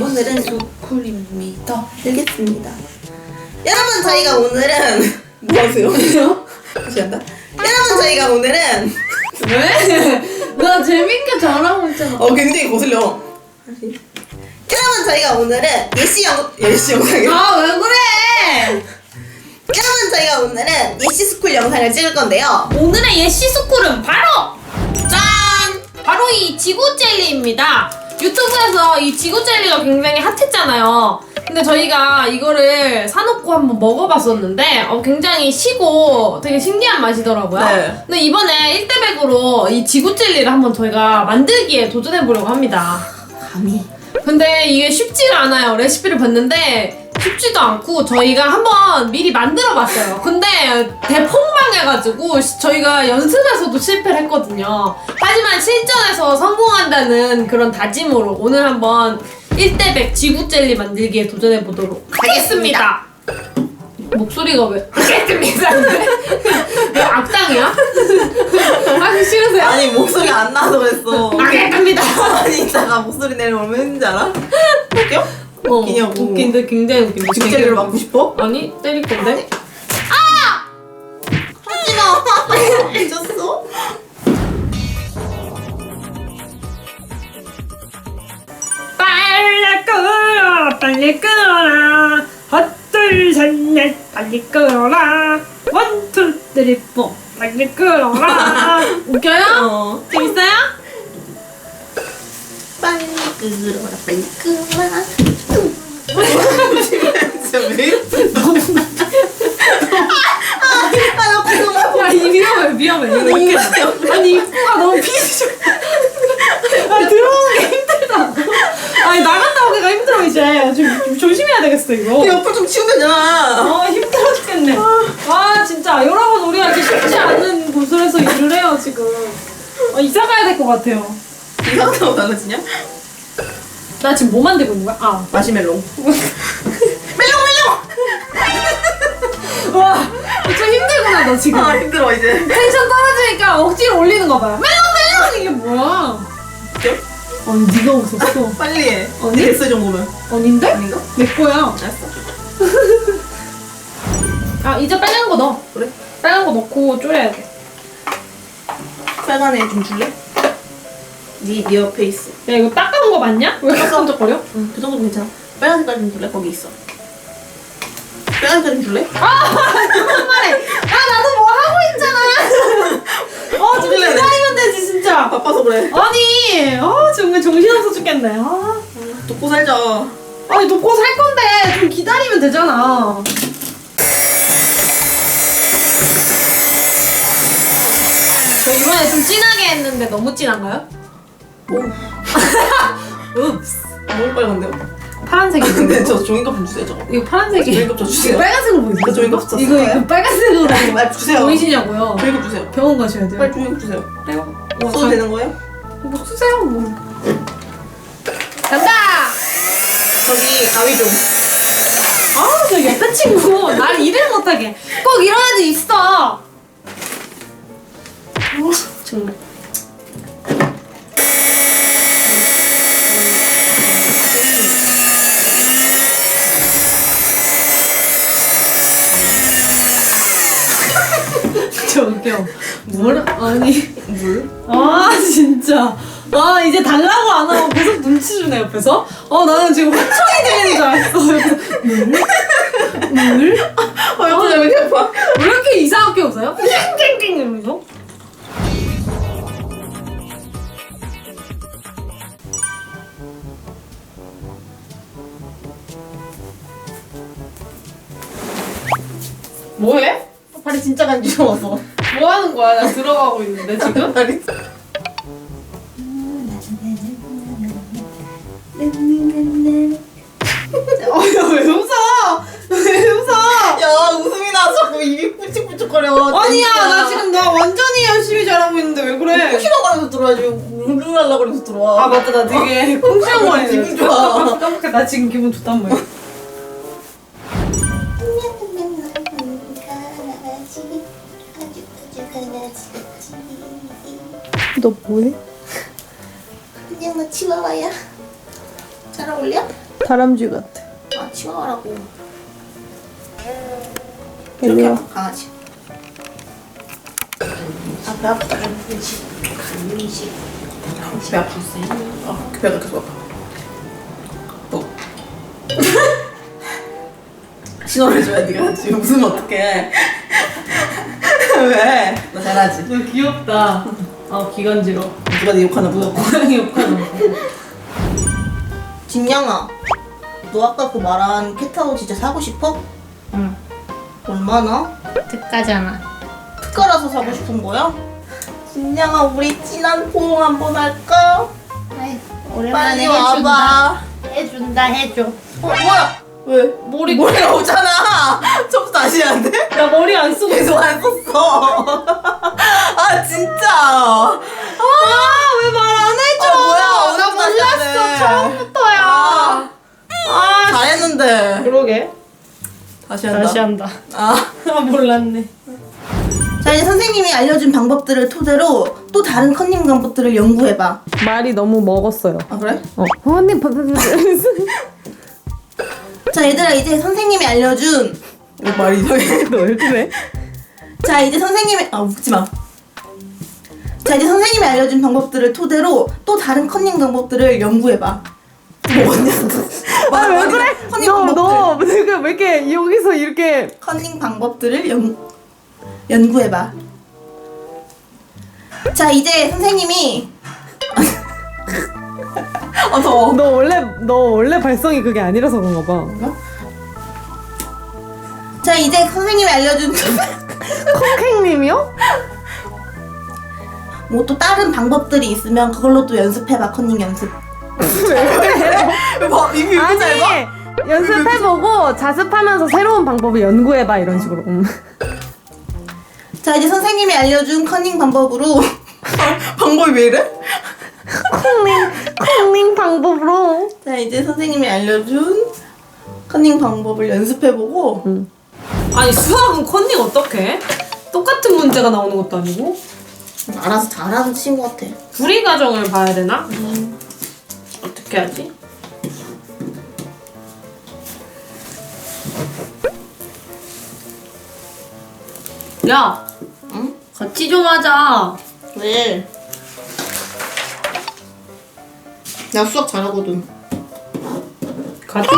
오늘은 소쿨입니다. 알겠습니다. 여러분 저희가 오늘은 뭐 하세요? 다시 한다. 여러분 저희가 오늘은 왜? 나 재밌게 잘하고 있잖아. 어 굉장히 거슬려. 다시. 여러분 저희가 오늘은 예시 영 예시 영상이요. 아, 왜 그래? 여러분 저희가 오늘은 예시 스쿨 영상을 찍을 건데요. 오늘의 예시 스쿨은 바로 짠! 바로 이 지구 젤리입니다. 유튜브에서 이 지구 젤리가 굉장히 핫했잖아요. 근데 저희가 이거를 사놓고 한번 먹어봤었는데 어, 굉장히 시고 되게 신기한 맛이더라고요. 네. 근데 이번에 1대100으로 이 지구 젤리를 한번 저희가 만들기에 도전해보려고 합니다. 감히. 근데 이게 쉽지가 않아요. 레시피를 봤는데 쉽지도 않고 저희가 한번 미리 만들어 봤어요. 근데 대폭 망해가지고 시- 저희가 연습에서도 실패를 했거든요. 하지만 실전에서 성공한다는 그런 다짐으로 오늘 한번 1대100 지구 젤리 만들기에 도전해 보도록 하겠습니다. 목소리가 왜? 하겠습니다. 왜 악당이야? 하기 싫으세요? 아니 목소리 안 나서 그랬어. 하겠습니다. 아니 이따가 목소리 내리면 얼마나 힘든지 알아? 웃겨? 어, 웃기냐고. 웃긴데 굉장히 웃긴데. 직제를 맞고 싶어? 아니 때릴 건데. 하지마. 미쳤어? 빨리 끓어 빨리 끓어라 헛둘 셋넷 빨리 끓어라 원투 쓰리 포 빨리 끓어라 웃겨요? 어. 재밌어요? 빨리 끓어라 빨리 끓어라. 진짜 왜 이렇게 아, 나 그거 야, 이 위험해 위험해 이거 왜 이렇게 아니 입구가 너무 비시죠 아 들어오는 게 힘들다 아니 나갔다 오기가 힘들어 이제 좀, 좀 조심해야 되겠어 이거 옆을 좀 치우면 되잖아. 아 힘들어 죽겠네. 아 진짜 여러분 우리가 이렇게 쉽지 않은 곳에서 일을 해요 지금. 어, 이사 가야 될 것 같아요. 이상하다고 달라지냐? 나 지금 뭐 만들고 있는 거야? 아. 마시멜로. 와, 좀 힘들구나 너 지금. 아 힘들어 이제. 텐션 떨어지니까 억지로 올리는 거 봐요. 멜롱 멜롱 이게 뭐야? 웃겨? 아니 네가 웃었어. 빨리 해. 언니? 됐어 이 정도면. 아닌데? 아닌가? 내 거야. 알았어. 아 이제 빨간 거 넣어. 그래? 빨간 거 넣고 졸여야 돼. 빨간 애 좀 줄래? 네, 네 옆에 있어. 야 이거 닦은 거 맞냐? 왜 깜짝거려? 응, 그 정도면 괜찮아. 빨간 색깔 좀 줄래? 거기 있어. 색깔 좀 줄래? 정말에. 아 나도 뭐 하고 있잖아. 어 좀. 기다리면 되지 진짜. 바빠서 그래. 아니, 아 정말 정신없어 죽겠네. 아, 돕고 살자. 아니 놓고 살 건데 좀 기다리면 되잖아. 저 이번에 좀 진하게 했는데 너무 진한가요? 오, 읍스. 너무 빨간데요? 파란색이 근데 보여. 저 종이컵 좀 주세요, 저거. 이거 파란색이. 종이컵 저 주세요. 빨간색으로 보이죠? 이거 종이컵 썼어요? 이거 이거 빨간색으로 빨리 말 주세요. 보이시냐고요? 종이컵 주세요. 병원 가셔야 돼요. 빨리 종이컵 주세요. 그래요? 어, 써도 가- 되는 거예요? 뭐 쓰세요 뭐. 간다. 저기 가위 좀. 아, 저 옆에 친구 날 일을 못하게 꼭 이런 애들 있어. 어, 정말. 저기요. 뭐라 아니. 물? 아 진짜 아 이제 달라고 안 하고 계속 눈치 주네 옆에서 어 나는 지금 환청이 들리는 줄 알았어 옆에서 물? 물? 아, 옆에 왜 이렇게 아파? 왜 이렇게 이상하게 웃어요? 땡땡땡 이러면서 뭐해? 발이 진짜 간지러워서 뭐 하는 거야? 나 들어가고 있는데 지금? 아니. 어왜 웃어? 왜 웃어? 야, 웃음이 나서 자꾸 입이 뿌ጭ뿌ጭ거려. 아니야 나 지금 나 완전히 열심히 잘하고 있는데 왜 그래? 혹시나 거리면서 들어와야지. 룰루랄라 거리면서 들어와. 아 맞다 나 되게 콩시렁거리네 기분 좋아. 깜빡해 나 지금 기분 좋단 말이야 너 뭐해? 안녕, 나 치와와야. 잘 어울려? 다람쥐 같아. 아 치워라고. 일로 와. 강아지. 아배 아프다. 간식. 간식. 배 아팠어요? 어, 배가 계속 아파. 또. 신호를 줘야 네가 지금 웃으면 어떡해. 왜? 너 잘하지? 너 귀엽다. 아 기관지러. 누가 네 욕하나 보다. 고양이 욕하는 거. 진양아, 너 아까 그 말한 캣타워 진짜 사고 싶어? 응. 얼마나? 특가잖아. 특가라서 사고 싶은 거야? 진양아, 우리 진한 포옹 한번 할까? 빨리 와봐. 해준다 해줘. 어, 뭐야? 왜? 머리 머리 나오잖아. 처음부터 다시 해야 돼? 나 머리 안 쓰고 계속 안 썼어. 아 진짜. 아 왜 말 안 해줘? 뭐야? 나 몰랐어 처음부터야. 아, 아 잘했는데. 그러게. 다시 한다. 다시 한다. 아. 아 몰랐네. 자 이제 선생님이 알려준 방법들을 토대로 또 다른 컨닝 방법들을 연구해봐. 말이 너무 먹었어요. 아 그래? 어. 언니 자 얘들아 이제 선생님이 알려준 왜 말이 이상해? 너왜 그래? 자 이제 선생님이 아 웃지 마. 자 이제 선생님이 알려준 방법들을 토대로 또 다른 컨닝 방법들을 연구해봐. 뭐냐? 말, 왜 그래? 컨닝 너, 방법들. 너, 지금 왜 이렇게 여기서 이렇게. 컨닝 방법들을 연, 연구해봐. 자 이제 선생님이 아 더워. 너 원래, 너 원래 발성이 그게 아니라서 그런가 봐. 자 이제 선생님이 알려준 콩캥님이요? 뭐 또 다른 방법들이 있으면 그걸로 또 연습해봐 컨닝 연습. 뭐 이게 아니, 연습해보고 자습하면서 새로운 방법을 연구해봐, 이런 식으로. 음. 자 이제 선생님이 알려준 컨닝 방법으로 방법이 왜 이래? 콩링, 콩링 방법으로. 자 이제 선생님이 알려준 컨닝 방법을 연습해보고 아니, 수학은 컨닝 어떡해? 똑같은 문제가 나오는 것도 아니고. 알아서 잘하는 친구 같아. 불이 과정을 봐야 되나? 어떻게 하지? 야, 응? 같이 좀 하자. 왜? 나 수학 잘하거든. 같이.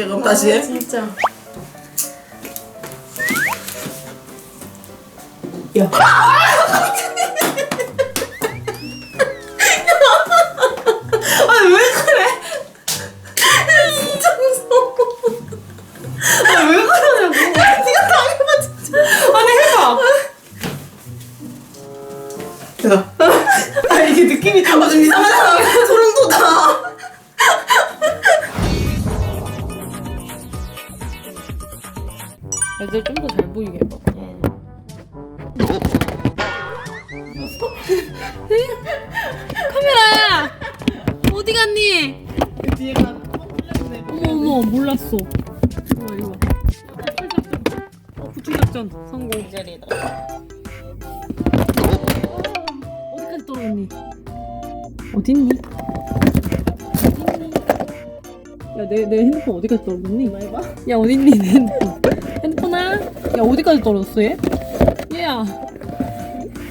누워있을게, 그럼 다시 해. 진짜. 야. 애들 좀 더 잘 보이게 해봐. 카메라야 어디 갔니? 뒤에가 뻥 어머 어머 몰랐어. 이리 와 이리 와. 어 구출작전 성공. 이 자리에다. 어디까지 떨어졌니? 어딨니? 어딨니? 야 내 내 핸드폰 어디까지 떨어졌니? 해봐. 야 어딨니 내 핸드폰? 야 어디까지 떨어졌어 얘? 얘야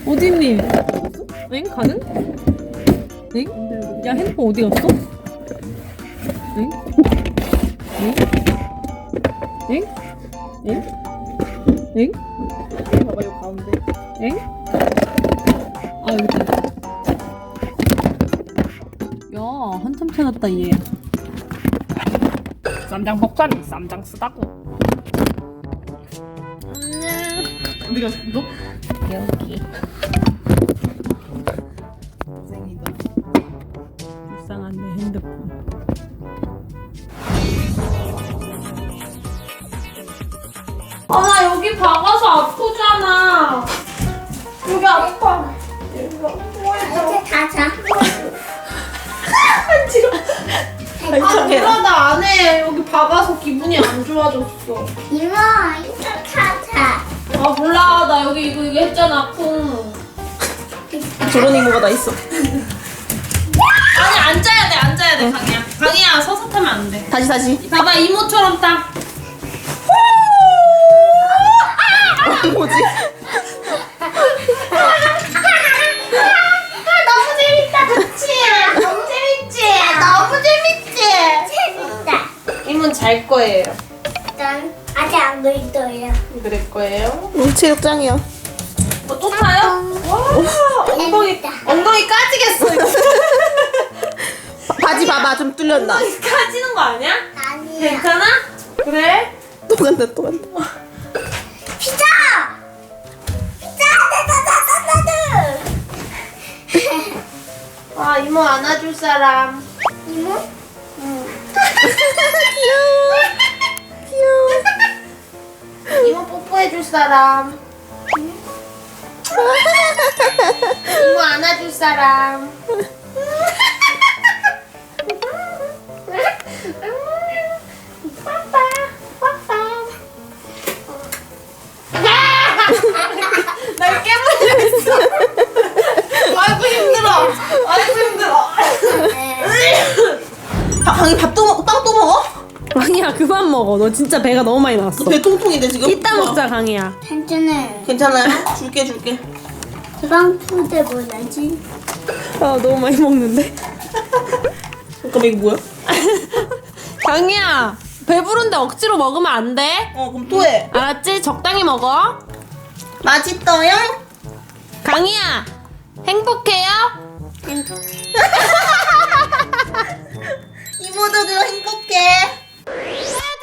어딨니? 엥 가능? 엥? 야 핸드폰 어디 갔어? 엥? 엥? 엥? 엥? 엥? 여기 봐봐 요 가운데. 엥? 아 여기다 야 한참 찾았다 얘 쌈장 먹자니 쌈장 쓰다고 어디 갔어? 너? 여기 고생이다. 불쌍한 내 핸드폰 아 나 여기 박아서 아프잖아 여기 아파 이제 다 자. 아 발차게라. 몰라 나 안 해 여기 박아서 기분이 안 좋아졌어 이모, 이제 다 자. 아 몰라 나 여기 이거 이거 했잖아 쿵 저런 이모가 다 있어. 아니 앉아야 돼 앉아야 돼 강이야 강이야 서서 타면 안 돼 다시 다시. 봐봐 이모처럼 딱 뭐지? 너무 재밌다, 그치? 너무 재밌지? 너무 재밌지? 재밌다. 이모는 잘 거예요 난 아직 안 그리도요. 그럴 거예요 응, 체육장이야. 뭐또 타요? 와 엉덩이 재밌다. 엉덩이 까지겠어 이거 바지 봐봐 좀 뚫렸나? 까지는 거 아니야? 아니야. 괜찮아? 그래? 또 간다 또 간다. 피자! 피자! 다다다다다다! 아 이모 안아줄 사람 이모? 귀여워. 귀여워. 이모 뽀뽀해줄 사람. 이모 안아줄 사람. 날 아이고 힘들어. 아이고 힘들어. 아, 강이 밥도 먹고 빵또 먹어? 강희야 그만 먹어. 너 진짜 배가 너무 많이 나왔어. 배 통통인데 지금? 이따 어. 먹자 강희야 단추는 괜찮아요? 줄게 줄게. 주방푸대 뭐라지? 아 너무 많이 먹는데. 잠깐만 이거 뭐야? 강희야 배부른데 억지로 먹으면 안 돼. 어 그럼 또 해. 알았지? 적당히 먹어. 맛있어요? 강희야 행복해요? 이모들도 행복해. Bye.